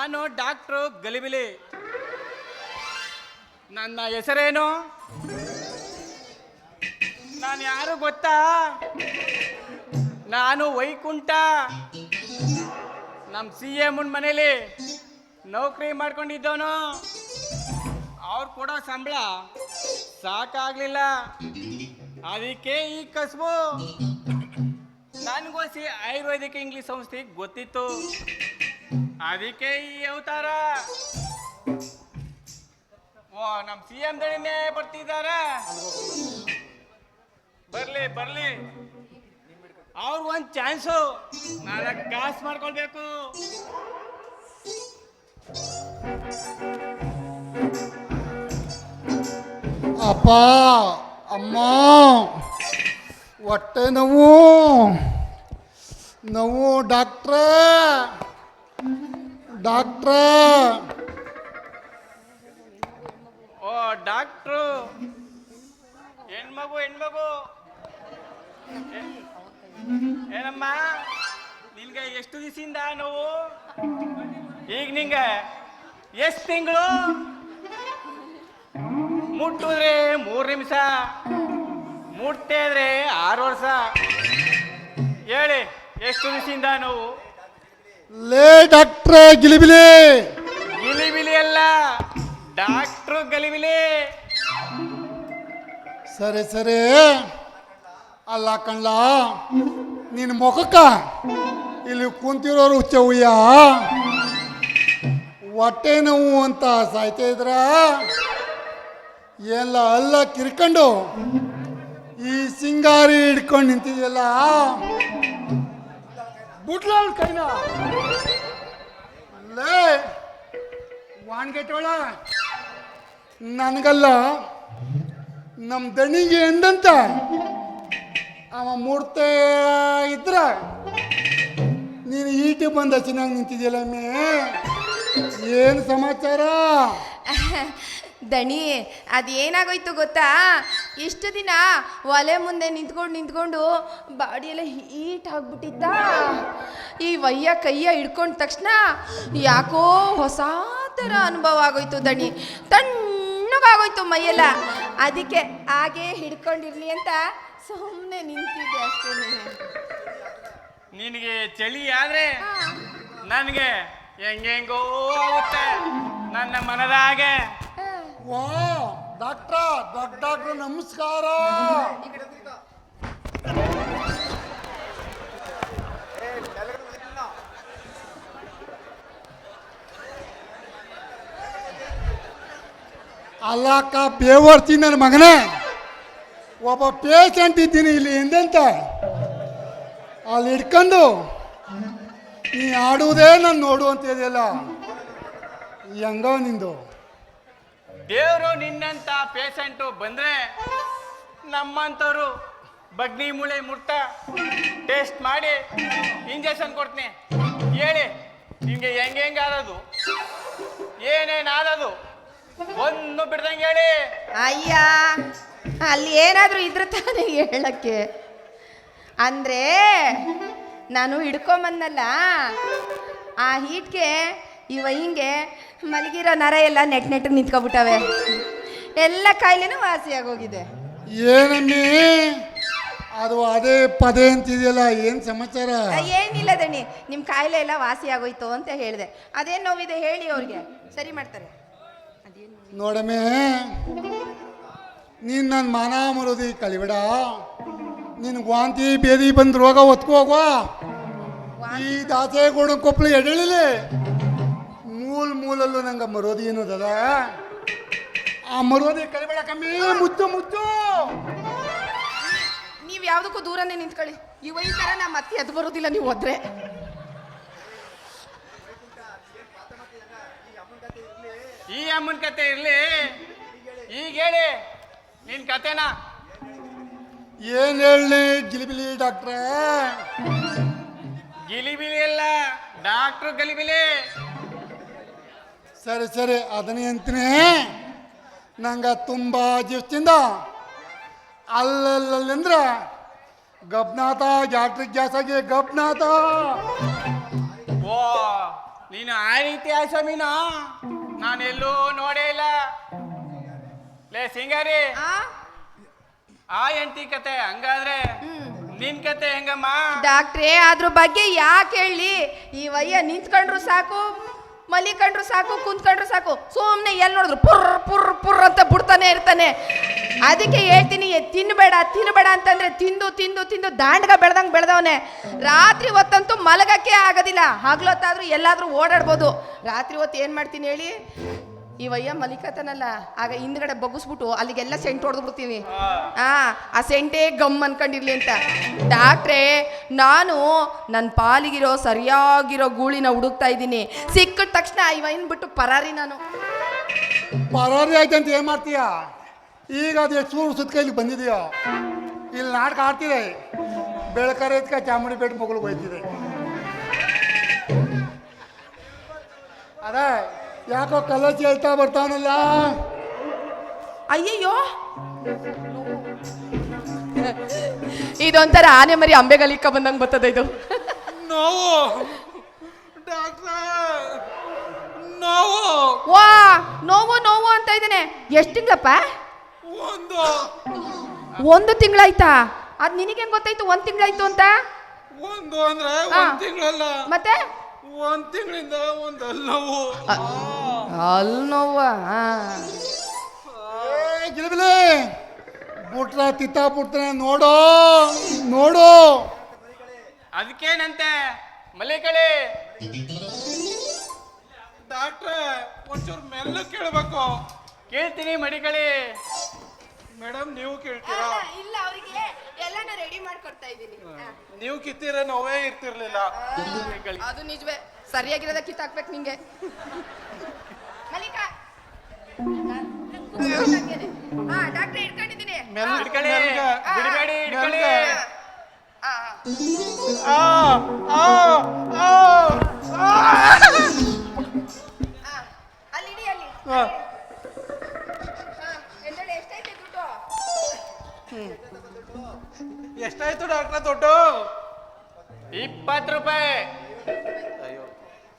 ನಾನು ಡಾಕ್ಟ್ರು ಗಲಿಬಿಲಿ. ನನ್ನ ಹೆಸರೇನು? ನಾನು ಯಾರು ಗೊತ್ತಾ? ನಾನು ವೈಕುಂಠ. ನಮ್ಮ ಸಿ ಎಮ್ಮನ ಮನೇಲಿ ನೌಕರಿ ಮಾಡ್ಕೊಂಡಿದ್ದವನು. ಅವ್ರು ಕೊಡೋ ಸಂಬಳ ಸಾಕಾಗ್ಲಿಲ್ಲ. ಅದಕ್ಕೆ ಈ ಕಸಬು. ನನಗೋಸಿ ಆಯುರ್ವೇದಿಕ್ ಇಂಗ್ಲೀಷ್ ಸಂಸ್ಥೆಗೆ ಗೊತ್ತಿತ್ತು. ಅದಕ್ಕೆ ಈ ಅವತಾರ. ಓ ನಮ್ಮ ಸಿ ಎಂ ದಣಿನೇ ಬರ್ತಿದ್ದಾರೆ ಬರ್ಲಿ ಬರ್ಲಿ. ಅವ್ರ ಒಂದ್ ಚಾನ್ಸು. ನಾಲ್ಕು ಕಾಸ್ ಮಾಡ್ಕೊಳ್ಬೇಕು. ಅಪ್ಪ, ಅಮ್ಮ, ಹೊಟ್ಟೆ ನೋವು ನೋವು ಡಾಕ್ಟ್ರೇ. ಡಾಕ್ಟ್ರೇ. ಓ, ಡಾಕ್ಟ್ರು. ಹೆಣ್ಮಗು ಹೆಣ್ಮಗು. ಏನ್- ಏನಮ್ಮ? ನಿನ್ಗೆ ಎಷ್ಟು ದಿವಸಿಂದ ನೋವು? ಈಗ ನಿಂಗೆ ಎಷ್ಟು ತಿಂಗಳು? ಮುಟ್ಟಿದ್ರೆ ಮೂರು ನಿಮಿಷ ಮುಟ್ಟಿದ್ರೆ ಆರು ವರ್ಷ. ಹೇಳಿ, ಎಷ್ಟು ದಿವಸಿಂದ ನೋವು? ಲೇ ಡಾಕ್ಟ್ರೇ ಗಿಲಿಬಿಲಿ. ಗಿಲಿಬಿಲಿ ಅಲ್ಲ ಡಾಕ್ಟ್ರು ಗಲಿಬಿಲಿ. ಸರಿ ಸರಿ. ಅಲ್ಲ ಕಣ್ಣ ನಿನ್ನ ಮುಖಕ್ಕ ಇಲ್ಲಿ ಕುಂತಿರೋರು ಚೌಯ್ಯ ಹೊಟ್ಟೆ ನೋವು ಅಂತ ಸಾಯ್ತಾ ಇದ್ರ? ಎಲ್ಲ ಅಲ್ಲ ಕಿರ್ಕೊಂಡು ಈ ಸಿಂಗಾರಿ ಹಿಡ್ಕೊಂಡು ನಿಂತಿದೆಯಲ್ಲ? ಕೈನಾ ಕೈನ? ಅಲ್ಲೇ ವಾಣ್ಗೆಟ್ಟೋಳ ನನಗಲ್ಲ ನಮ್ಮ ದಣಿಗೆ ಎಂದಂತ ಅವ ಮೂರ್ತೆ ಇದ್ರ ನೀನು ಈಟಿ ಬಂದ ಚೆನ್ನಾಗಿ ನಿಂತಿದ್ಯಲ್ಲ ಮೇ? ಏನು ಸಮಾಚಾರ? ದಣಿ ಅದೇನಾಗೋಯ್ತು ಗೊತ್ತಾ? ಇಷ್ಟು ದಿನ ಒಲೆ ಮುಂದೆ ನಿಂತ್ಕೊಂಡು ನಿಂತ್ಕೊಂಡು ಬಾಡಿಯೆಲ್ಲ ಹೀಟ್ ಆಗ್ಬಿಟ್ಟಿತ್ತ? ಈ ವಯ್ಯ ಕೈಯ ಹಿಡ್ಕೊಂಡ ತಕ್ಷಣ ಯಾಕೋ ಹೊಸ ಥರ ಅನುಭವ ಆಗೋಯ್ತು ದಣಿ. ತಣ್ಣಗಾಗೋಯ್ತು ಮೈಯೆಲ್ಲ. ಅದಕ್ಕೆ ಹಾಗೆ ಹಿಡ್ಕೊಂಡಿರ್ಲಿ ಅಂತ ಸುಮ್ಮನೆ ನಿಂತಿದ್ದೆ ಅಷ್ಟೇ ನಿನಗೆ ಚಳಿ ಆದರೆ ನನಗೆ ಹೆಂಗೆಂಗೋ ಆಗುತ್ತೆ. ನನ್ನ ಮನದಾಗೆ. ವಾ ಡಾಕ್ಟ್ರ, ದೊಡ್ಡ ಡಾಕ್ಟ್ರ, ನಮಸ್ಕಾರ. ಅಲ್ಲಕ್ಕ, ಬೇವರ್ತಿ ನನ್ನ ಮಗನೇ. ಒಬ್ಬ ಪೇಷಂಟ್ ಇದ್ದೀನಿ ಇಲ್ಲಿ ಎಂದೆಂತ? ಅಲ್ಲಿ ಹಿಡ್ಕೊಂಡು, ನೀ ಆಡುವುದೇ ನಾನು ನೋಡು ಅಂತ ಇದೆಯಲ್ಲ ಹೆಂಗೋ ನಿಂದು. ದೇವರು ನಿನ್ನಂತ ಪೇಷಂಟು ಬಂದ್ರೆ ನಮ್ಮಂಥವ್ರು ಬಗ್ನಿ ಮೂಳೆ ಮುಟ್ಟ ಟೇಸ್ಟ್ ಮಾಡಿ ಇಂಜೆಕ್ಷನ್ ಕೊಡ್ತೀನಿ. ಹೇಳಿ ನಿಮಗೆ ಹೆಂಗೆ ಹೆಂಗೆ ಆದದು ಏನೇನು ಆದದು ಒಂದು ಬಿಡ್ದಂಗೆ ಹೇಳಿ. ಅಯ್ಯ, ಅಲ್ಲಿ ಏನಾದರೂ ಇದ್ರ ತಾನೇ ಹೇಳಕ್ಕೆ. ಅಂದ್ರೆ ನಾನು ಹಿಡ್ಕೊಂಬಂದಲ್ಲ, ಆ ಹೀಟ್ಗೆ ಇವ ಹಿಂಗೆ ಮಲಗಿರೋ ನರ ಎಲ್ಲ ನೆಟ್ ನೆಟ್ ನಿಂತ್ಕೊಬಿಟ್ಟವೆ. ಎಲ್ಲ ಕಾಯಿಲೆನೂ ವಾಸಿಯಾಗೋಗಿದೆ. ಏನಮ್ಮಿ ಅದು ಅದೇ ಪದೇ ಅಂತಿದೆಯಲ್ಲ ಏನು ಸಮಾಚಾರ? ಏನಿಲ್ಲ ದಣಿ ನಿಮ್ಮ ಕಾಯಿಲೆ ಎಲ್ಲ ವಾಸಿ ಆಗೋಯ್ತು ಅಂತ ಹೇಳಿದೆ. ಅದೇನು ನೋವಿದೆ ಹೇಳಿ ಅವ್ರಿಗೆ. ಸರಿ ಮಾಡ್ತಾರೆ. ಅದೇನು ನೋಡಮ್ಮೆ ನೀನು ನನ್ನ ಮಾನ ಮರೋದಿ ಕಳಿಬೇಡ. ನಿನಗೆ ವಾಂತಿ ಬೇದಿ ಬಂದು ರೋಗ ಒತ್ಕೊ ಹೋಗುವ ಈ ದಾಸೇಗೌಡ ಕೊಪ್ಪಳ ಎಡಳಿಲಿ. ಮೂಲ ಮೂಲಲ್ಲೂ ನಂಗೆ ಮರೋದಿ ಏನದದ ಆ ಮರೋದಿ ಕಲಿಬೇಡ ಕಮ್ಮಿ. ಮುತ್ತು ಮುತ್ತು ನೀವು ಯಾವುದಕ್ಕೂ ದೂರನೇ ನಿಂತ್ಕೊಳ್ಳಿ. ಇವ ಈ ಥರ ನಾ ಮತ್ತೆ ಎದ್ದು ಬರೋದಿಲ್ಲ ನೀವು ಹೋದ್ರೆ. ಈ ಅಮ್ಮನ ಕತೆ ಇರಲಿ. ಈಗ ಹೇಳಿ. ನಿನ್ ಕತೆನಾ? ಏನ್ ಹೇಳಿ ಗಿಲಿಬಿಲಿ ಡಾಕ್ಟ್ರೇ? ಗಿಲಿಬಿಲಿ ಅಲ್ಲ ಡಾಕ್ಟ್ರು ಗಲಿಬಿಲಿ. ಸರಿ ಸರಿ ಅದನ್ನೇ ಅಂತೀನಿ. ನಂಗೆ ತುಂಬ ದಿವಸದಿಂದ ಅಲ್ಲಲ್ಲಂದ್ರೆ ಗಬ್ನಾಥ ಜಾಟ್ರಿಕ್ ಗ್ಯಾಸ್ ಆಗಿ ಗಬ್ನಾಥ. ಓ ನೀನು ಆ ರೀತಿ ನಾನು ಎಲ್ಲೂ ನೋಡೇ ಇಲ್ಲ. ಲೇ ಸಿಂಗಾರಿ. ಆ? ಆ ಹೆಂಡತಿ ಕತೆ ಹಂಗಾದ್ರೆ ನಿನ್ ಕತೆ ಹೆಂಗಮ್ಮ? ಡಾಕ್ಟ್ರೇ ಅದ್ರ ಬಗ್ಗೆ ಯಾಕೆ ಹೇಳಿ? ಈ ವಯ್ಯ ನಿಂತ್ಕೊಂಡ್ರು ಸಾಕು. ಮಲಿಕೊಂಡ್ರು ಸಾಕು, ಕುಂತ್ಕೊಂಡ್ರು ಸಾಕು. ಸುಮ್ಮನೆ ಎಲ್ಲಿ ನೋಡಿದ್ರು, ಪುರ್ ಪುರ್ ಪುರ್ ಅಂತ ಬಿಡ್ತಾನೆ ಇರ್ತಾನೆ. ಅದಕ್ಕೆ ಹೇಳ್ತೀನಿ ತಿನ್ಬೇಡ ತಿನ್ಬೇಡ ಅಂತಂದ್ರೆ ತಿಂದು ತಿಂದು ತಿಂದು ದಾಂಡ್ಗ ಬೆಳ್ದಂಗೆ ಬೆಳೆದವನೆ. ರಾತ್ರಿ ಹೊತ್ತಂತೂ ಮಲಗಕ್ಕೆ ಆಗೋದಿಲ್ಲ. ಹಗ್ಲೊತ್ತಾದ್ರೂ ಎಲ್ಲಾದ್ರೂ ಓಡಾಡ್ಬೋದು. ರಾತ್ರಿ ಹೊತ್ತು ಏನು ಮಾಡ್ತೀನಿ ಹೇಳಿ? ಈ ವಯ್ಯ ಮಲಿಕತನಲ್ಲ. ಆಗ ಹಿಂದ್ಗಡೆ ಬಗ್ಗಿಸ್ಬಿಟ್ಟು ಅಲ್ಲಿಗೆಲ್ಲ ಸೆಂಟ್ ಹೊಡೆದು ಬಿಡ್ತೀನಿ ಆ ಆ ಸೆಂಟೇ ಗಮ್ ಅನ್ಕೊಂಡಿರ್ಲಿ ಅಂತ. ಡಾಕ್ಟ್ರೆ ನಾನು ನನ್ನ ಪಾಲಿಗಿರೋ ಸರಿಯಾಗಿರೋ ಗೂಳಿನ ಹುಡುಕ್ತಾ ಇದ್ದೀನಿ. ಸಿಕ್ಕಿದ ತಕ್ಷಣ ಈ ವೈನ್ ಬಿಟ್ಟು ಪರಾರಿ ನಾನು. ಪರಾರಿ ಆಯ್ತು ಅಂತ ಏನ್ ಮಾಡ್ತೀಯ? ಈಗ ಅದು ಎಷ್ಟು ಸುತ್ತ ಕೈಲಿ ಬಂದಿದೆಯೋ? ಇಲ್ಲಿ ನಾಟಕ ಆಡ್ತಿದೆ. ಬೆಳಕರೆ ಎತ್ಕ ಚಾಮುಂಡಿ ಬೆಟ್ಟ ಮಗಳಿಗೆ ಹೋಯ್ತಿದೆ. ಅದೇ ಯಾಕೋ ಕಲಚಿ ಹೇಳ್ತಾ ಬರ್ತಾನಲ್ಲ? ಅಯ್ಯಯ್ಯೋ. ಇದೊಂಥರ ಆನೆ ಮರಿ ಅಂಬೆಗಳಿಕ ಬಂದಂಗೆ ಬರ್ತದೆ ಇದು. ನೋವು ಡಾಕ್ಟ್ರ ನೋವು ವಾ ನೋವು ನೋವು ಅಂತ ಇದ್ದಾನೆ. ಎಷ್ಟು ತಿಂಗಳಪ್ಪ? ಒಂದು. ಒಂದು ತಿಂಗಳಾಯ್ತಾ? ಅದ್ ನಿನಗೆ ಹೆಂಗ್ ಗೊತ್ತಾಯ್ತು ಒಂದ್ ತಿಂಗಳಾಯ್ತು ಅಂತ? ಒಂದು ಅಂದ್ರೆ. ಒಂದ್ ತಿಂಗಳಲ್ಲ. ಮತ್ತೆ? ಒಂದ್ ತಿಂಗಳಿಂದ ಒಂದ್ ನೋವು ಅಲ್ಲಿ ನೋವ ಏ ಗಿಲಿಬಿಲಿ ಬಿಟ್ರ ತಿತ್ತ ಬುಟ್ರೆ ನೋಡೋ ನೋಡು! ಅದಕ್ಕೇನಂತೆ? ಮಲ್ಲಿಕಳಿ! ಡಾಕ್ಟ್ರೆ ಒಂಚೂರು ಮೆಲ್ಲ ಕೇಳ್ಬೇಕು. ಕೇಳ್ತೀನಿ ಮಡಿಕಳಿ. ಮೇಡಮ್ ನೀವು ಕೇಳ್ತೀರಾ? ಇಲ್ಲ ಅವರಿಗೆ ಎಲ್ಲಾನು ರೆಡಿ ಮಾಡ್ಕೊಡ್ತಾ ಇದ್ದೀನಿ. ನೀವು ಕಿತ್ತಿರ ನೋವೇ ಇರ್ತಿರ್ಲಿಲ್ಲ. ಅದು ನಿಜವೇ. ಸರಿಯಾಗಿರೋದ ಕಿತ್ತಾಕ್ಬೇಕು ನಿಂಗೆ. ಮಲ್ಲಿಕಾ. ಹಾ ಡಾಕ್ಟರ್ ಇಟ್ಕೊಂಡಿದ್ದೀನಿ ಮೆಲ್ಲ ಹಿಡ್ಕೊಳ್ಳಿ. ಬಿಡಬೇಡಿ ಹಿಡ್ಕೊಳ್ಳಿ. ಆ, ಆ, ಆ. ಎಷ್ಟಾಯ್ತು ಡಾಕ್ಟ್ರ ದುಡ್ಡು? ಇಪ್ಪತ್ತು ರೂಪಾಯಿ.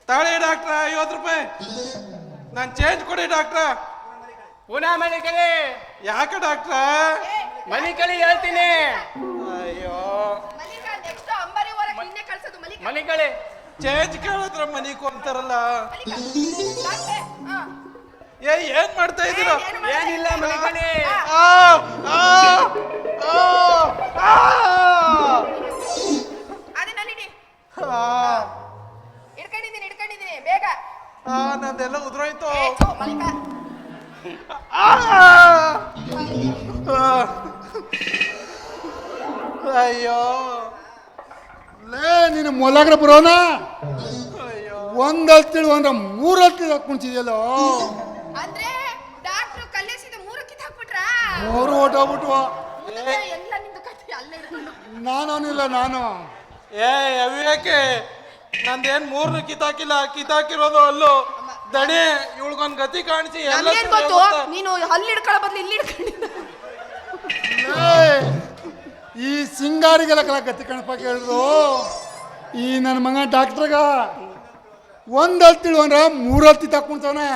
ತಾಳಿ ಡಾಕ್ಟ್ರ ಐವತ್ತು ರೂಪಾಯಿ. ನಾನು ಚೇಂಜ್ ಕೊಡಿ ಡಾಕ್ಟ್ರ. ಪುನಃ ಮಣಿಕಳಿ ಯಾಕೆ ಡಾಕ್ಟ್ರ? ಮಣಿಕಳಿ ಹೇಳ್ತೀನಿ. ಅಯ್ಯೋ. ಮಲ್ಲಿಕಾ ನೆಕ್ಸ್ಟ್ ಅಂಬಾರಿ ಹೊರಗೆ ನಿನ್ನೆ ಕಳ್ಸೋದು ಮಲ್ಲಿಕಾ ಮಲಿಕಳಿ ಚೇಂಜ್ ಕೇಳಿದ್ರ ಮನೆಗೆ ಅಂತಾರಲ್ಲ. ಮಲ್ಲಿಕಾ ಡಾಕ್ಟ್ರೆ ಹಾ. ಏ ಏನ್ ಮಾಡ್ತಾ ಇದ್ದೀರಾ? ಏನಿಲ್ಲ? ಮಲಿಕಳಿ ಆ, ಆ, ಆ, ಆ, ಆ. ಅದನ್ನ ಇಡಿ ಆ, ಇಟ್ಕೊಂಡಿದ್ದೀನಿ ಇಟ್ಕೊಂಡಿದ್ದೀನಿ ಬೇಗ. ಆ, ನಂದೆಲ್ಲ ಉದ್ರೋಯ್ತು. ಏ, ಥು, ಆ. ಅಯ್ಯೋ. ಲೇ ನಿನ್ನ ಮೊಲಗ್ರ ಬರೋನಾ ಅಯ್ಯೋ. ಒಂದ್ ಹತ್ತಿಳು ಅಂದ್ರೆ ಮೂರ್ ಹತ್ತಿಳು ಕುಂಚಿದೆಯಲ್ಲೋ ಮೂರು ಓಟ್ ಮತ್ತೆ ಎಲ್ಲ ನಿಂದು ಕಥೆ ಅಲ್ಲೇ ಇಟ್ಕೊಂಡು ನಾನವನಿಲ್ಲ ನಾನು ಏ ಅವಿವೇಕೆ ನಂದೇನ್ ಮೂರ್ನ ಕಿತಾಕಿಲ್ಲ ಕಿತಾಕಿರೋದು ಅಲ್ಲೂ. ದಣೆ ಇವಳಿಗೊಂದ್ ಗತಿ ಕಾಣಿಸಿ ಎಲ್ಲ ನಮ್ಗೇನ್ ಗೊತ್ತು? ನೀನು ಅಲ್ಲಿ ಹಿಡ್ಕೊಳ್ಳೋ ಬದ್ಲು ಇಲ್ಲಿ ಹಿಡ್ಕೊಂಡಿದ್ದ. ಏಯ್, ಈ ಸಿಂಗಾರಿಗೆಲ್ಲ ಕಲ ಗತಿ ಕಣಪ್ಪ ಕೇಳಿದ್ರು ಈ ನನ್ನ ಮಗ ಡಾಕ್ಟ್ರಗ ಒಂದ್ ಹತ್ತಿಳು ಅಂದ್ರ ಮೂರ್ ಹತ್ತಿ ತಕೊಂತಾನೆ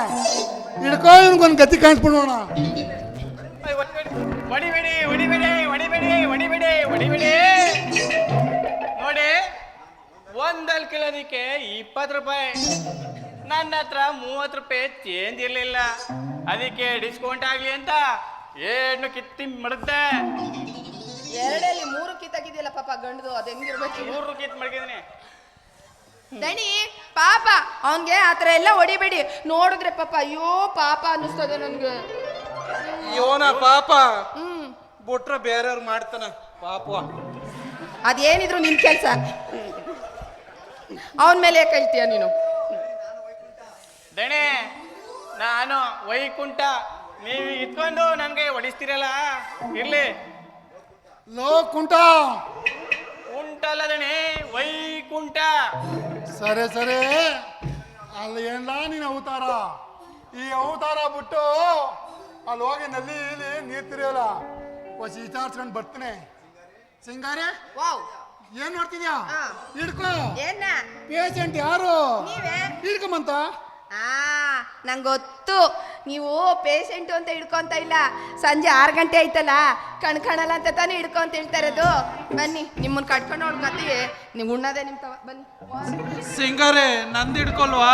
ಹಿಡ್ಕೊ ಇವ್ನಿಗೊಂದು ಗತಿ ಕಾಣಿಸ್ಬಿಡೋಣ ಹೊಡಿಬೇಡಿ ಹೊಡಿಬೇಡಿ ಹೊಡಿಬೇಡಿ ಹೊಡಿಬೇಡಿ ಹೊಡಿಬೇಡಿ ನೋಡಿ ಒಂದಲ್ಲಿ ಕಿಲೋದಕ್ಕೆ ಇಪ್ಪತ್ತು ರೂಪಾಯಿ. ನನ್ನ ಹತ್ರ ಮೂವತ್ತು ರೂಪಾಯಿ ಚೇಂಜ್ ಇರಲಿಲ್ಲ. ಅದಕ್ಕೆ ಡಿಸ್ಕೌಂಟ್ ಆಗಲಿ ಅಂತ ಏನು ಕಿತ್ತಿ ಮಡಗ್ದೆ. ಎರಡಲ್ಲಿ ಮೂರು ಕಿತ್ತಾಗಿದೆಯಲ್ಲ ಪಾಪ ಗಂಡದು ಅದು ಹೆಂಗಿರ್ಬೇಕು? ಮೂರು ಕಿತ್ ಮಡಗಿದೀನಿ ದಣಿ ಪಾಪ ಅವನ್ಗೆ ಆತರ ಎಲ್ಲ ಹೊಡಿಬೇಡಿ. ನೋಡಿದ್ರೆ ಪಾಪ ಅಯ್ಯೋ ಪಾಪ ಅನ್ನಿಸ್ತದೆ ನನ್ಗೆ. ಇವನ ಪಾಪ. ಹ್ಮ್ ಬಿಟ್ರ ಬೇರೆಯವ್ರು ಮಾಡ್ತಾನ. ಪಾಪ ಅದೇನಿದ್ರು ನಿನ್ ಕೆಲ್ಸ? ಅವನ ಮೇಲೆ ಕಳ್ತೀಯ ಹೇಳ್ತೀಯ ನೀನು? ದಣೆ ನಾನು ವೈಕುಂಠ. ನೀವು ಇಟ್ಕೊಂಡು ನನಗೆ ಹೊಡಿಸ್ತಿರಲ್ಲ? ಇರ್ಲಿ. ಲೋ ಕುಂಟ ಕುಂಟಲ್ಲ ದಣೆ ವೈಕುಂಠ. ಸರಿ ಸರಿ. ಅಲ್ಲಿ ಏನ್ಲ ನೀನು ಅವತಾರ? ಈ ಅವತಾರ ಬಿಟ್ಟು ಅಲ್ಲಿ ಹೋಗಿ ನಲ್ಲಿ ಇಲ್ಲಿ ನೀರ್ ತಿರಿಯಲ್ಲ ಹೊಸ ವಿಚಾರಿಸ್ಕೊಂಡು ಬರ್ತೀನಿ. ಸಿಂಗಾರೆ? ವಾವ್. ಏನ್ ನೋಡ್ತಿದ್ಯಾ ಹಾ. ಹಿಡ್ಕೋ. ಏನ? ಪೇಷಂಟ್ ಯಾರು? ನೀವೇ? ಹಿಡ್ಕೊಂಬಂತ? ಆ ನಂಗೆ ಗೊತ್ತು ನೀವು ಪೇಷಂಟು ಅಂತ ಹಿಡ್ಕೊಂತ ಇಲ್ಲ. ಸಂಜೆ ಆರು ಗಂಟೆ ಆಯ್ತಲ್ಲ? ಕಣ್ ಕಾಣಲ್ಲ ಅಂತ ತಾನೇ ಹಿಡ್ಕೊಂತ ಹೇಳ್ತಾರೆ ಅದು ಬನ್ನಿ ನಿಮ್ಮನ್ನ ಕಟ್ಕೊಂಡು ನೋಡ್ಕತ್ತೀವಿ ನೀವು ಉಣ್ಣದೇ ನಿಮ್ಮ ತವ ಬನ್ನಿ. ಸಿಂಗಾರೆ ನಂದು ಹಿಡ್ಕೊಲ್ವಾ?